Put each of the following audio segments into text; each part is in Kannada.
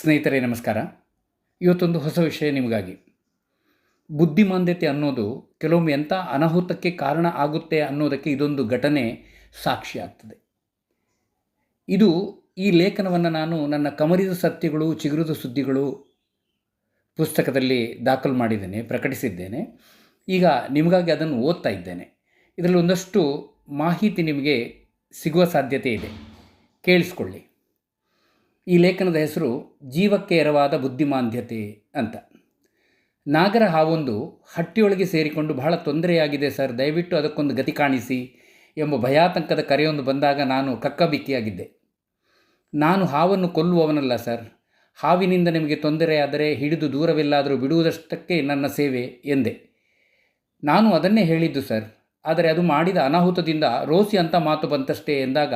ಸ್ನೇಹಿತರೆ, ನಮಸ್ಕಾರ. ಇವತ್ತೊಂದು ಹೊಸ ವಿಷಯ ನಿಮಗಾಗಿ. ಬುದ್ಧಿಮಾಂದ್ಯತೆ ಅನ್ನೋದು ಕೆಲವೊಮ್ಮೆ ಎಂಥ ಅನಾಹುತಕ್ಕೆ ಕಾರಣ ಆಗುತ್ತೆ ಅನ್ನೋದಕ್ಕೆ ಇದೊಂದು ಘಟನೆ ಸಾಕ್ಷಿ ಆಗ್ತದೆ. ಇದು ಈ ಲೇಖನವನ್ನು ನಾನು ನನ್ನ ಕಮರಿದ ಸತ್ಯಗಳು, ಚಿಗುರಿದ ಸುದ್ದಿಗಳು ಪುಸ್ತಕದಲ್ಲಿ ದಾಖಲು ಮಾಡಿದ್ದೇನೆ, ಪ್ರಕಟಿಸಿದ್ದೇನೆ. ಈಗ ನಿಮಗಾಗಿ ಅದನ್ನು ಓದ್ತಾ ಇದ್ದೇನೆ. ಇದರಲ್ಲಿ ಒಂದಷ್ಟು ಮಾಹಿತಿ ನಿಮಗೆ ಸಿಗುವ ಸಾಧ್ಯತೆ ಇದೆ. ಕೇಳಿಸ್ಕೊಳ್ಳಿ. ಈ ಲೇಖನದ ಹೆಸರು ಜೀವಕ್ಕೆ ಎರವಾದ ಬುದ್ಧಿಮಾಂದ್ಯತೆ ಅಂತ. ನಾಗರ ಹಾವೊಂದು ಹಟ್ಟಿಯೊಳಗೆ ಸೇರಿಕೊಂಡು ಬಹಳ ತೊಂದರೆಯಾಗಿದೆ ಸರ್, ದಯವಿಟ್ಟು ಅದಕ್ಕೊಂದು ಗತಿ ಕಾಣಿಸಿ ಎಂಬ ಭಯಾತಂಕದ ಕರೆಯೊಂದು ಬಂದಾಗ ನಾನು ಕಕ್ಕಬಿಕ್ಕಿಯಾಗಿದ್ದೆ. ನಾನು ಹಾವನ್ನು ಕೊಲ್ಲುವವನಲ್ಲ ಸರ್, ಹಾವಿನಿಂದ ನಿಮಗೆ ತೊಂದರೆಯಾದರೆ ಹಿಡಿದು ದೂರವಿಲ್ಲಾದರೂ ಬಿಡುವುದಷ್ಟಕ್ಕೆ ನನ್ನ ಸೇವೆ ಎಂದೆ. ನಾನು ಅದನ್ನೇ ಹೇಳಿದ್ದು ಸರ್, ಆದರೆ ಅದು ಮಾಡಿದ ಅನಾಹುತದಿಂದ ರೋಸಿ ಅಂತ ಮಾತು ಬಂತಷ್ಟೇ ಎಂದಾಗ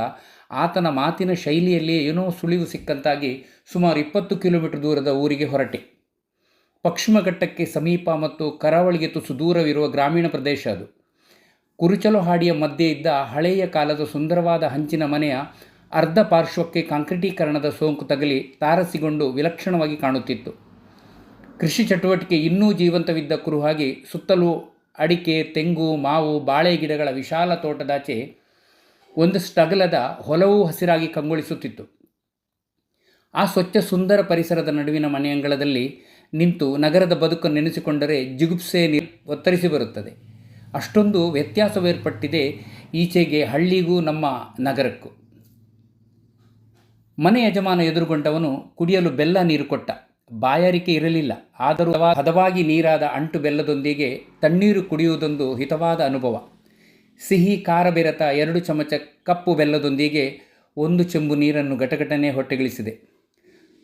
ಆತನ ಮಾತಿನ ಶೈಲಿಯಲ್ಲಿ ಏನೋ ಸುಳಿವು ಸಿಕ್ಕಂತಾಗಿ ಸುಮಾರು ಇಪ್ಪತ್ತು ಕಿಲೋಮೀಟರ್ ದೂರದ ಊರಿಗೆ ಹೊರಟೆ. ಪಶ್ಚಿಮಘಟ್ಟಕ್ಕೆ ಸಮೀಪ ಮತ್ತು ಕರಾವಳಿಗೆ ತುಸು ದೂರವಿರುವ ಗ್ರಾಮೀಣ ಪ್ರದೇಶ ಅದು. ಕುರುಚಲು ಹಾಡಿಯ ಮಧ್ಯೆ ಇದ್ದ ಹಳೆಯ ಕಾಲದ ಸುಂದರವಾದ ಹಂಚಿನ ಮನೆಯ ಅರ್ಧ ಪಾರ್ಶ್ವಕ್ಕೆ ಕಾಂಕ್ರೀಟೀಕರಣದ ಸೋಂಕು ತಗಲಿ ತಾರಸಿಗೊಂಡು ವಿಲಕ್ಷಣವಾಗಿ ಕಾಣುತ್ತಿತ್ತು. ಕೃಷಿ ಚಟುವಟಿಕೆ ಇನ್ನೂ ಜೀವಂತವಿದ್ದ ಕುರುಹಾಗಿ ಸುತ್ತಲೂ ಅಡಿಕೆ, ತೆಂಗು, ಮಾವು, ಬಾಳೆ ಗಿಡಗಳ ವಿಶಾಲ ತೋಟದಾಚೆ ಒಂದಷ್ಟು ಸ್ಟಗಲದ ಹೊಲವೂ ಹಸಿರಾಗಿ ಕಂಗೊಳಿಸುತ್ತಿತ್ತು. ಆ ಸ್ವಚ್ಛ ಸುಂದರ ಪರಿಸರದ ನಡುವಿನ ಮನೆಯಂಗಳದಲ್ಲಿ ನಿಂತು ನಗರದ ಬದುಕು ನೆನೆಸಿಕೊಂಡರೆ ಜಿಗುಪ್ಸೆ ನಿ ಒತ್ತರಿಸಿ ಬರುತ್ತದೆ. ಅಷ್ಟೊಂದು ವ್ಯತ್ಯಾಸವೇರ್ಪಟ್ಟಿದೆ ಈಚೆಗೆ ಹಳ್ಳಿಗೂ ನಮ್ಮ ನಗರಕ್ಕೂ. ಮನೆ ಯಜಮಾನ ಎದುರುಗೊಂಡವನು ಕುಡಿಯಲು ಬೆಲ್ಲ ನೀರು ಕೊಟ್ಟ. ಬಾಯಾರಿಕೆ ಇರಲಿಲ್ಲ. ಆದರೂ ಹದವಾಗಿ ನೀರಾದ ಅಂಟು ಬೆಲ್ಲದೊಂದಿಗೆ ತಣ್ಣೀರು ಕುಡಿಯುವುದೊಂದು ಹಿತವಾದ ಅನುಭವ. ಸಿಹಿ ಖಾರ ಬೆರೆತ ಎರಡು ಚಮಚ ಕಪ್ಪು ಬೆಲ್ಲದೊಂದಿಗೆ ಒಂದು ಚೆಂಬು ನೀರನ್ನು ಘಟಘಟನೆ ಹೊಟ್ಟೆಗಿಳಿಸಿದೆ.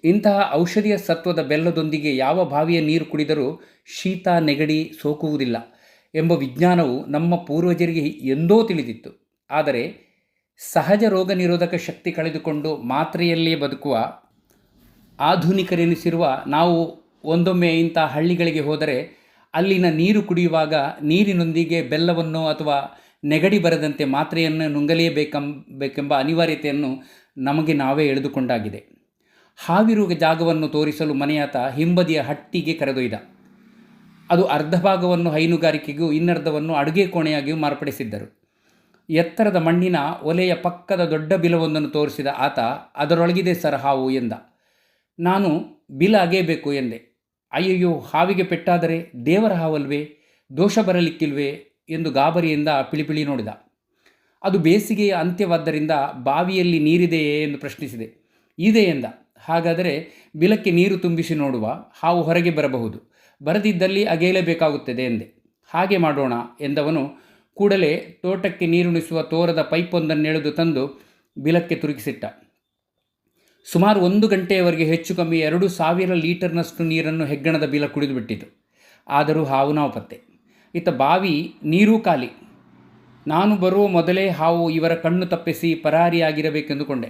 ಇಂತಹ ಔಷಧಿಯ ಸತ್ವದ ಬೆಲ್ಲದೊಂದಿಗೆ ಯಾವ ಬಾವಿಯ ನೀರು ಕುಡಿದರೂ ಶೀತ, ನೆಗಡಿ ಸೋಕುವುದಿಲ್ಲ ಎಂಬ ವಿಜ್ಞಾನವು ನಮ್ಮ ಪೂರ್ವಜರಿಗೆ ಎಂದೋ ತಿಳಿದಿತ್ತು. ಆದರೆ ಸಹಜ ರೋಗ ನಿರೋಧಕ ಶಕ್ತಿ ಕಳೆದುಕೊಂಡು ಮಾತ್ರೆಯಲ್ಲೇ ಬದುಕುವ ಆಧುನಿಕರೆನಿಸಿರುವ ನಾವು ಒಂದೊಮ್ಮೆ ಇಂಥ ಹಳ್ಳಿಗಳಿಗೆ ಹೋದರೆ ಅಲ್ಲಿನ ನೀರು ಕುಡಿಯುವಾಗ ನೀರಿನೊಂದಿಗೆ ಬೆಲ್ಲವನ್ನು ಅಥವಾ ನೆಗಡಿ ಬರದಂತೆ ಮಾತ್ರೆಯನ್ನು ನುಂಗಲೇಬೇಕೆಂಬ ಅನಿವಾರ್ಯತೆಯನ್ನು ನಮಗೆ ನಾವೇ ಎಳೆದುಕೊಂಡಾಗಿದೆ. ಹಾವಿರುವ ಜಾಗವನ್ನು ತೋರಿಸಲು ಮನೆಯಾತ ಹಿಂಬದಿಯ ಹಟ್ಟಿಗೆ ಕರೆದೊಯ್ದ. ಅದು ಅರ್ಧ ಭಾಗವನ್ನು ಹೈನುಗಾರಿಕೆಗೂ ಇನ್ನರ್ಧವನ್ನು ಅಡುಗೆ ಕೋಣೆಯಾಗಿಯೂ ಮಾರ್ಪಡಿಸಿದ್ದರು. ಎತ್ತರದ ಮಣ್ಣಿನ ಒಲೆಯ ಪಕ್ಕದ ದೊಡ್ಡ ಬಿಲವೊಂದನ್ನು ತೋರಿಸಿದ ಆತ, ಅದರೊಳಗಿದೆ ಸರ್ ಹಾವು ಎಂದ. ನಾನು ಬಿಲ ಅಗೆಯಬೇಕು ಎಂದೆ. ಅಯ್ಯಯ್ಯೋ, ಹಾವಿಗೆ ಪೆಟ್ಟಾದರೆ ದೇವರ ಹಾವಲ್ವೇ? ದೋಷ ಬರಲಿಕ್ಕಿಲ್ವೇ? ಎಂದು ಗಾಬರಿಯಿಂದ ಪಿಳಿಪಿಳಿ ನೋಡಿದ. ಅದು ಬೇಸಿಗೆಯ ಅಂತ್ಯವಾದ್ದರಿಂದ ಬಾವಿಯಲ್ಲಿ ನೀರಿದೆಯೇ ಎಂದು ಪ್ರಶ್ನಿಸಿದೆ. ಇದೆ ಎಂದ. ಹಾಗಾದರೆ ಬಿಲಕ್ಕೆ ನೀರು ತುಂಬಿಸಿ ನೋಡುವ. ಹಾವು ಹೊರಗೆ ಬರಬಹುದು. ಬರದಿದ್ದಲ್ಲಿ ಅಗೆಯಲೇಬೇಕಾಗುತ್ತದೆ ಎಂದೆ. ಹಾಗೆ ಮಾಡೋಣ ಎಂದವನು ಕೂಡಲೇ ತೋಟಕ್ಕೆ ನೀರುಣಿಸುವ ತೋರದ ಪೈಪೊಂದನ್ನೆಳೆದು ತಂದು ಬಿಲಕ್ಕೆ ತುರುಗಿಸಿಟ್ಟ ಸುಮಾರು ಒಂದು ಗಂಟೆಯವರೆಗೆ ಹೆಚ್ಚು ಕಮ್ಮಿ ಎರಡು ಸಾವಿರ ಲೀಟರ್ನಷ್ಟು ನೀರನ್ನು ಹೆಗ್ಗಣದ ಬಿಲ ಕುಡಿದುಬಿಟ್ಟಿತು ಆದರೂ ಹಾವು ನಾವು ಪತ್ತೆ ಇತ್ತ ಬಾವಿ ನೀರೂ ಖಾಲಿ. ನಾನು ಬರುವ ಮೊದಲೇ ಹಾವು ಇವರ ಕಣ್ಣು ತಪ್ಪಿಸಿ ಪರಾರಿಯಾಗಿರಬೇಕೆಂದುಕೊಂಡೆ.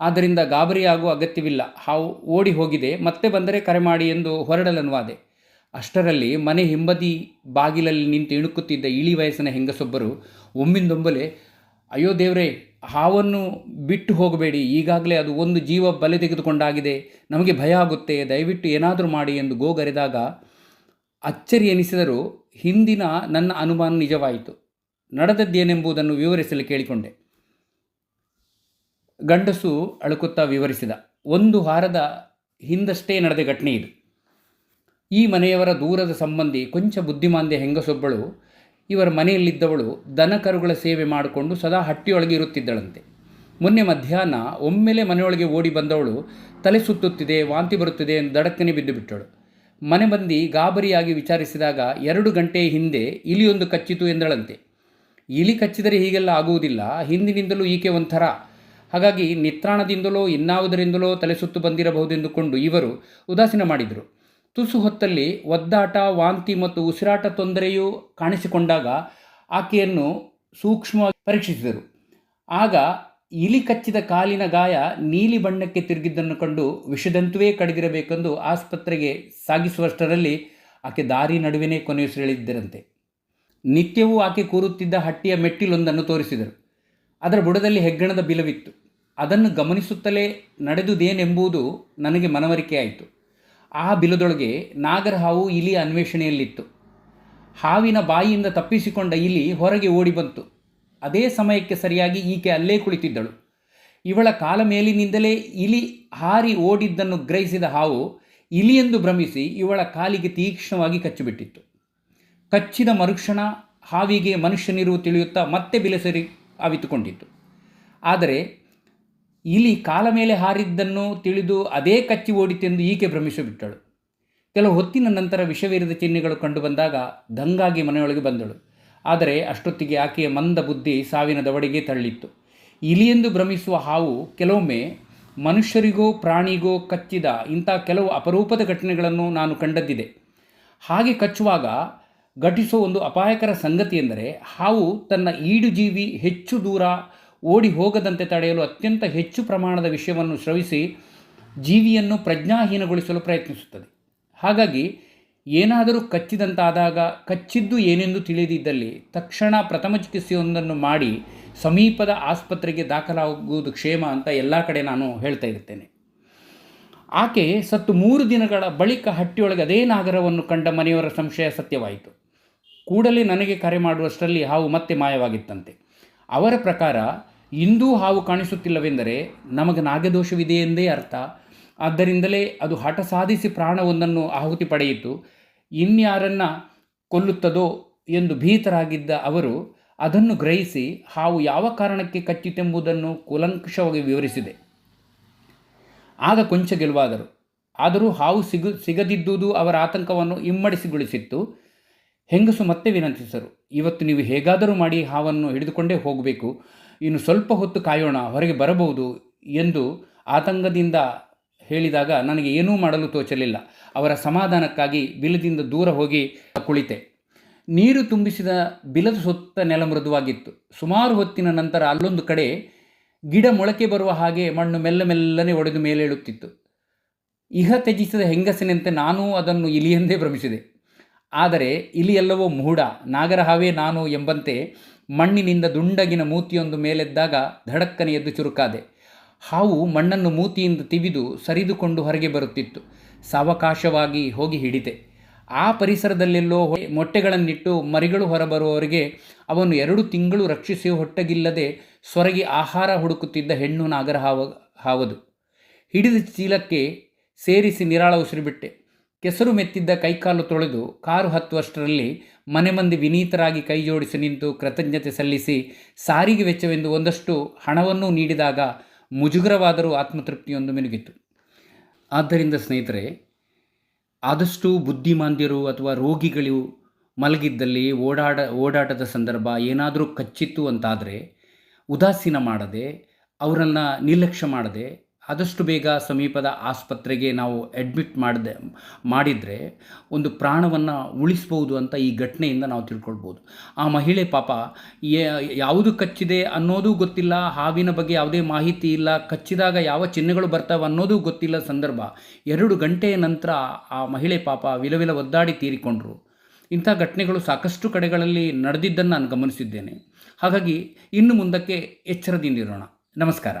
ಆದ್ದರಿಂದ ಗಾಬರಿಯಾಗುವ ಅಗತ್ಯವಿಲ್ಲ. ಹಾವು ಓಡಿ ಹೋಗಿದೆ, ಮತ್ತೆ ಬಂದರೆ ಕರೆ ಮಾಡಿ ಎಂದು ಹೊರಡಲನುವಾದೆ ಅಷ್ಟರಲ್ಲಿ ಮನೆ ಹಿಂಬದಿ ಬಾಗಿಲಲ್ಲಿ ನಿಂತು ಇಣುಕುತ್ತಿದ್ದ ಇಳಿ ವಯಸ್ಸಿನ ಹೆಂಗಸೊಬ್ಬರು ಒಮ್ಮಿಂದೊಂಬಲೆ, ಅಯ್ಯೋ ದೇವರೇ, ಹಾವನ್ನು ಬಿಟ್ಟು ಹೋಗಬೇಡಿ. ಈಗಾಗಲೇ ಅದು ಒಂದು ಜೀವ ಬಲೆ ತೆಗೆದುಕೊಂಡಾಗಿದೆ. ನಮಗೆ ಭಯ ಆಗುತ್ತೆ. ದಯವಿಟ್ಟು ಏನಾದರೂ ಮಾಡಿ ಎಂದು ಗೋಗರೆದಾಗ ಅಚ್ಚರಿ ಎನಿಸಿದರೂ ಹಿಂದಿನ ನನ್ನ ಅನುಮಾನ ನಿಜವಾಯಿತು. ನಡೆದದ್ದೇನೆಂಬುದನ್ನು ವಿವರಿಸಲು ಕೇಳಿಕೊಂಡೆ. ಗಂಡಸು ಅಳುಕುತ್ತಾ ವಿವರಿಸಿದ, ಒಂದು ವಾರದ ಹಿಂದಷ್ಟೇ ನಡೆದ ಘಟನೆ ಇದು. ಈ ಮನೆಯವರ ದೂರದ ಸಂಬಂಧಿ ಕೊಂಚ ಬುದ್ಧಿಮಾಂದ್ಯ ಹೆಂಗಸೊಬ್ಬಳು, ಇವರ ಮನೆಯಲ್ಲಿದ್ದವಳು ದನಕರುಗಳ ಸೇವೆ ಮಾಡಿಕೊಂಡು ಸದಾ ಹಟ್ಟಿಯೊಳಗೆ ಇರುತ್ತಿದ್ದಳಂತೆ. ಮೊನ್ನೆ ಮಧ್ಯಾಹ್ನ ಒಮ್ಮೆಲೆ ಮನೆಯೊಳಗೆ ಓಡಿ ಬಂದವಳು, ತಲೆ ಸುತ್ತುತ್ತಿದೆ, ವಾಂತಿ ಬರುತ್ತಿದೆ ಎಂದು ದಡಕ್ಕನೆ ಬಿದ್ದು ಬಿಟ್ಟಳು ಮನೆ ಬಂದು ಗಾಬರಿಯಾಗಿ ವಿಚಾರಿಸಿದಾಗ ಎರಡು ಗಂಟೆ ಹಿಂದೆ ಇಲಿಯೊಂದು ಕಚ್ಚಿತು ಎಂದಳಂತೆ. ಇಲಿ ಕಚ್ಚಿದರೆ ಹೀಗೆಲ್ಲ ಆಗುವುದಿಲ್ಲ, ಹಿಂದಿನಿಂದಲೂ ಈಕೆ ಒಂಥರ. ಹಾಗಾಗಿ ನಿತ್ರಾಣದಿಂದಲೋ ಇನ್ನಾವುದರಿಂದಲೋ ತಲೆ ಸುತ್ತು ಬಂದಿರಬಹುದೆಂದುಕೊಂಡು ಇವರು ಉದಾಸೀನ ಮಾಡಿದರು. ತುಸು ಹೊತ್ತಲ್ಲಿ ಒದ್ದಾಟ, ವಾಂತಿ ಮತ್ತು ಉಸಿರಾಟ ತೊಂದರೆಯೂ ಕಾಣಿಸಿಕೊಂಡಾಗ ಆಕೆಯನ್ನು ಸೂಕ್ಷ್ಮವಾಗಿ ಪರೀಕ್ಷಿಸಿದರು. ಆಗ ಇಲಿ ಕಚ್ಚಿದ ಕಾಲಿನ ಗಾಯ ನೀಲಿ ಬಣ್ಣಕ್ಕೆ ತಿರುಗಿದ್ದನ್ನು ಕಂಡು ವಿಷದಂತುವೇ ಕಡಿದಿರಬೇಕೆಂದು ಆಸ್ಪತ್ರೆಗೆ ಸಾಗಿಸುವಷ್ಟರಲ್ಲಿ ಆಕೆ ದಾರಿ ನಡುವೆನೇ ಕೊನೆಯುಸಿರೆಳಿದ್ದರಂತೆ ನಿತ್ಯವೂ ಆಕೆ ಕೂರುತ್ತಿದ್ದ ಹಟ್ಟಿಯ ಮೆಟ್ಟಿಲೊಂದನ್ನು ತೋರಿಸಿದರು. ಅದರ ಬುಡದಲ್ಲಿ ಹೆಗ್ಗಣದ ಬಿಲವಿತ್ತು. ಅದನ್ನು ಗಮನಿಸುತ್ತಲೇ ನಡೆದುದೇನೆಂಬುದು ನನಗೆ ಮನವರಿಕೆಯಾಯಿತು. ಆ ಬಿಲದೊಳಗೆ ನಾಗರ ಹಾವು ಇಲಿಯ ಅನ್ವೇಷಣೆಯಲ್ಲಿತ್ತು. ಹಾವಿನ ಬಾಯಿಯಿಂದ ತಪ್ಪಿಸಿಕೊಂಡ ಇಲಿ ಹೊರಗೆ ಓಡಿ ಬಂತು. ಅದೇ ಸಮಯಕ್ಕೆ ಸರಿಯಾಗಿ ಈಕೆ ಅಲ್ಲೇ ಕುಳಿತಿದ್ದಳು. ಇವಳ ಕಾಲ ಮೇಲಿನಿಂದಲೇ ಇಲಿ ಹಾರಿ ಓಡಿದ್ದನ್ನು ಗ್ರಹಿಸಿದ ಹಾವು ಇಲಿಯೆಂದು ಭ್ರಮಿಸಿ ಇವಳ ಕಾಲಿಗೆ ತೀಕ್ಷ್ಣವಾಗಿ ಕಚ್ಚಿಬಿಟ್ಟಿತ್ತು. ಕಚ್ಚಿದ ಮರುಕ್ಷಣ ಹಾವಿಗೆ ಮನುಷ್ಯನಿರುವು ತಿಳಿಯುತ್ತಾ ಮತ್ತೆ ಬಿಲಸರಿ ಅವಿತುಕೊಂಡಿತ್ತು. ಆದರೆ ಇಲಿ ಕಾಲ ಮೇಲೆ ಹಾರಿದ್ದನ್ನು ತಿಳಿದು ಅದೇ ಕಚ್ಚಿ ಓಡಿತೆಂದು ಈಕೆ ಭ್ರಮಿಸಿಬಿಟ್ಟಳು. ಕೆಲವು ಹೊತ್ತಿನ ನಂತರ ವಿಷವಿರದ ಚಿಹ್ನೆಗಳು ಕಂಡುಬಂದಾಗ ದಂಗಾಗಿ ಮನೆಯೊಳಗೆ ಬಂದಳು. ಆದರೆ ಅಷ್ಟೊತ್ತಿಗೆ ಆಕೆಯ ಮಂದ ಬುದ್ಧಿ ಸಾವಿನ ದವಡೆಗೆ ತಳ್ಳಿತ್ತು. ಇಲಿಯೆಂದು ಭ್ರಮಿಸುವ ಹಾವು ಕೆಲವೊಮ್ಮೆ ಮನುಷ್ಯರಿಗೋ ಪ್ರಾಣಿಗೋ ಕಚ್ಚಿದ ಇಂಥ ಕೆಲವು ಅಪರೂಪದ ಘಟನೆಗಳನ್ನು ನಾನು ಕಂಡದ್ದಿದೆ. ಹಾಗೆ ಕಚ್ಚುವಾಗ ಘಟಿಸುವ ಒಂದು ಅಪಾಯಕರ ಸಂಗತಿ ಎಂದರೆ ಹಾವು ತನ್ನ ಈಡು ಜೀವಿ ಹೆಚ್ಚು ದೂರ ಓಡಿ ಹೋಗದಂತೆ ತಡೆಯಲು ಅತ್ಯಂತ ಹೆಚ್ಚು ಪ್ರಮಾಣದ ವಿಷಯವನ್ನು ಸ್ರವಿಸಿ ಜೀವಿಯನ್ನು ಪ್ರಜ್ಞಾಹೀನಗೊಳಿಸಲು ಪ್ರಯತ್ನಿಸುತ್ತದೆ. ಹಾಗಾಗಿ ಏನಾದರೂ ಕಚ್ಚಿದಂತಾದಾಗ, ಕಚ್ಚಿದ್ದು ಏನೆಂದು ತಿಳಿದಿದ್ದಲ್ಲಿ ತಕ್ಷಣ ಪ್ರಥಮ ಚಿಕಿತ್ಸೆಯೊಂದನ್ನು ಮಾಡಿ ಸಮೀಪದ ಆಸ್ಪತ್ರೆಗೆ ದಾಖಲಾಗುವುದು ಕ್ಷೇಮ ಅಂತ ಎಲ್ಲ ಕಡೆ ನಾನು ಹೇಳ್ತಾ ಇರ್ತೇನೆ. ಆಕೆ ಸತ್ತು ಮೂರು ದಿನಗಳ ಬಳಿಕ ಹಟ್ಟಿಯೊಳಗೆ ಅದೇ ನಾಗರವನ್ನು ಕಂಡ ಮನೆಯವರ ಸಂಶಯ ಸತ್ಯವಾಯಿತು. ಕೂಡಲೇ ನನಗೆ ಕರೆ ಮಾಡುವಷ್ಟರಲ್ಲಿ ಹಾವು ಮತ್ತೆ ಮಾಯವಾಗಿತ್ತಂತೆ. ಅವರ ಪ್ರಕಾರ, ಇಂದೂ ಹಾವು ಕಾಣಿಸುತ್ತಿಲ್ಲವೆಂದರೆ ನಮಗೆ ನಾಗದೋಷವಿದೆಯೆಂದೇ ಅರ್ಥ. ಆದ್ದರಿಂದಲೇ ಅದು ಹಠ ಸಾಧಿಸಿ ಪ್ರಾಣವೊಂದನ್ನು ಆಹುತಿ ಪಡೆಯಿತು. ಇನ್ಯಾರನ್ನು ಕೊಲ್ಲುತ್ತದೋ ಎಂದು ಭೀತರಾಗಿದ್ದ ಅವರು ಅದನ್ನು ಗ್ರಹಿಸಿ ಹಾವು ಯಾವ ಕಾರಣಕ್ಕೆ ಕಚ್ಚಿತೆಂಬುದನ್ನು ಕೂಲಂಕಷವಾಗಿ ವಿವರಿಸಿದೆ. ಆಗ ಕೊಂಚ ಗೆಲುವಾದರು. ಆದರೂ ಹಾವು ಸಿಗು ಸಿಗದಿದ್ದುದು ಅವರ ಆತಂಕವನ್ನು ಇಮ್ಮಡಿಸಿಗೊಳಿಸಿತ್ತು. ಹೆಂಗಸು ಮತ್ತೆ ವಿನಂತಿಸರು ಇವತ್ತು ನೀವು ಹೇಗಾದರೂ ಮಾಡಿ ಹಾವನ್ನು ಹಿಡಿದುಕೊಂಡೇ ಹೋಗಬೇಕು. ಇನ್ನು ಸ್ವಲ್ಪ ಹೊತ್ತು ಕಾಯೋಣ, ಹೊರಗೆ ಬರಬಹುದು ಎಂದು ಆತಂಕದಿಂದ ಹೇಳಿದಾಗ ನನಗೆ ಏನೂ ಮಾಡಲು ತೋಚಲಿಲ್ಲ. ಅವರ ಸಮಾಧಾನಕ್ಕಾಗಿ ಬಿಲದಿಂದ ದೂರ ಹೋಗಿ ಕುಳಿತೆ. ನೀರು ತುಂಬಿಸಿದ ಬಿಲದ ಸುತ್ತ ನೆಲ ಮೃದುವಾಗಿತ್ತು. ಸುಮಾರು ಹೊತ್ತಿನ ನಂತರ ಅಲ್ಲೊಂದು ಕಡೆ ಗಿಡ ಮೊಳಕೆ ಬರುವ ಹಾಗೆ ಮಣ್ಣು ಮೆಲ್ಲ ಮೆಲ್ಲನೆ ಒಡೆದು ಮೇಲೇಳುತ್ತಿತ್ತು. ಇಹ ತ್ಯಜಿಸಿದ ಹೆಂಗಸಿನಂತೆ ನಾನೂ ಅದನ್ನು ಇಲಿಯೆಂದೇ ಭ್ರಮಿಸಿದೆ. ಆದರೆ ಇಲಿಯೆಲ್ಲವೋ ಮೂಢ. ನಾಗರಹಾವೇ ನಾನು ಎಂಬಂತೆ ಮಣ್ಣಿನಿಂದ ದುಂಡಗಿನ ಮೂತಿಯೊಂದು ಮೇಲೆದ್ದಾಗ ಧಡಕ್ಕನೆ ಎದ್ದು ಚುರುಕಾದೆ. ಹಾವು ಮಣ್ಣನ್ನು ಮೂತಿಯಿಂದ ತಿವಿದು ಸರಿದುಕೊಂಡು ಹೊರಗೆ ಬರುತ್ತಿತ್ತು. ಸಾವಕಾಶವಾಗಿ ಹೋಗಿ ಹಿಡಿದೆ. ಆ ಪರಿಸರದಲ್ಲೆಲ್ಲೋ ಮೊಟ್ಟೆಗಳನ್ನಿಟ್ಟು ಮರಿಗಳು ಹೊರಬರುವವರೆಗೆ ಅವನು ಎರಡು ತಿಂಗಳು ರಕ್ಷಿಸಿ ಹೊಟ್ಟಗಿಲ್ಲದೆ ಸೊರಗಿ ಆಹಾರ ಹುಡುಕುತ್ತಿದ್ದ ಹೆಣ್ಣು ನಾಗರ ಹಾವ ಹಾವದು. ಹಿಡಿದ ಚೀಲಕ್ಕೆ ಸೇರಿಸಿ ನಿರಾಳ ಉಸಿರುಬಿಟ್ಟೆ. ಕೆಸರು ಮೆತ್ತಿದ್ದ ಕೈಕಾಲು ತೊಳೆದು ಕಾರು ಹತ್ತುವಷ್ಟರಲ್ಲಿ ಮನೆ ಮಂದಿ ವಿನೀತರಾಗಿ ಕೈ ಜೋಡಿಸಿ ನಿಂತು ಕೃತಜ್ಞತೆ ಸಲ್ಲಿಸಿ ಸಾರಿಗೆ ವೆಚ್ಚವೆಂದು ಒಂದಷ್ಟು ಹಣವನ್ನೂ ನೀಡಿದಾಗ ಮುಜುಗರವಾದರೂ ಆತ್ಮತೃಪ್ತಿಯೊಂದು ಮಿನುಗಿತು ಆದ್ದರಿಂದ ಸ್ನೇಹಿತರೆ, ಆದಷ್ಟು ಬುದ್ಧಿಮಾಂದ್ಯರು ಅಥವಾ ರೋಗಿಗಳು ಮಲಗಿದ್ದಲ್ಲಿ ಓಡಾಡ, ಓಡಾಟದ ಸಂದರ್ಭ ಏನಾದರೂ ಕಚ್ಚಿತ್ತು ಅಂತಾದರೆ, ಉದಾಸೀನ ಮಾಡದೆ, ಅವರನ್ನು ನಿರ್ಲಕ್ಷ್ಯ ಮಾಡದೆ ಆದಷ್ಟು ಬೇಗ ಸಮೀಪದ ಆಸ್ಪತ್ರೆಗೆ ನಾವು ಅಡ್ಮಿಟ್ ಮಾಡಿದೆ, ಮಾಡಿದರೆ ಒಂದು ಪ್ರಾಣವನ್ನು ಉಳಿಸ್ಬೋದು ಅಂತ ಈ ಘಟನೆಯಿಂದ ನಾವು ತಿಳ್ಕೊಳ್ಬೋದು. ಆ ಮಹಿಳೆ ಪಾಪ ಯಾವುದು ಕಚ್ಚಿದೆ ಅನ್ನೋದು ಗೊತ್ತಿಲ್ಲ, ಹಾವಿನ ಬಗ್ಗೆ ಯಾವುದೇ ಮಾಹಿತಿ ಇಲ್ಲ, ಕಚ್ಚಿದಾಗ ಯಾವ ಚಿಹ್ನೆಗಳು ಬರ್ತವೆ ಅನ್ನೋದು ಗೊತ್ತಿಲ್ಲ ಸಂದರ್ಭ. ಎರಡು ಗಂಟೆಯ ನಂತರ ಆ ಮಹಿಳೆ ಪಾಪ ವಿಲವಿಲ ಒದ್ದಾಡಿ ತೀರಿಕೊಂಡರು. ಇಂಥ ಘಟನೆಗಳು ಸಾಕಷ್ಟು ಕಡೆಗಳಲ್ಲಿ ನಡೆದಿದ್ದನ್ನು ನಾನು ಗಮನಿಸಿದ್ದೇನೆ. ಹಾಗಾಗಿ ಇನ್ನು ಮುಂದಕ್ಕೆ ಎಚ್ಚರದಿಂದಿರೋಣ ನಮಸ್ಕಾರ.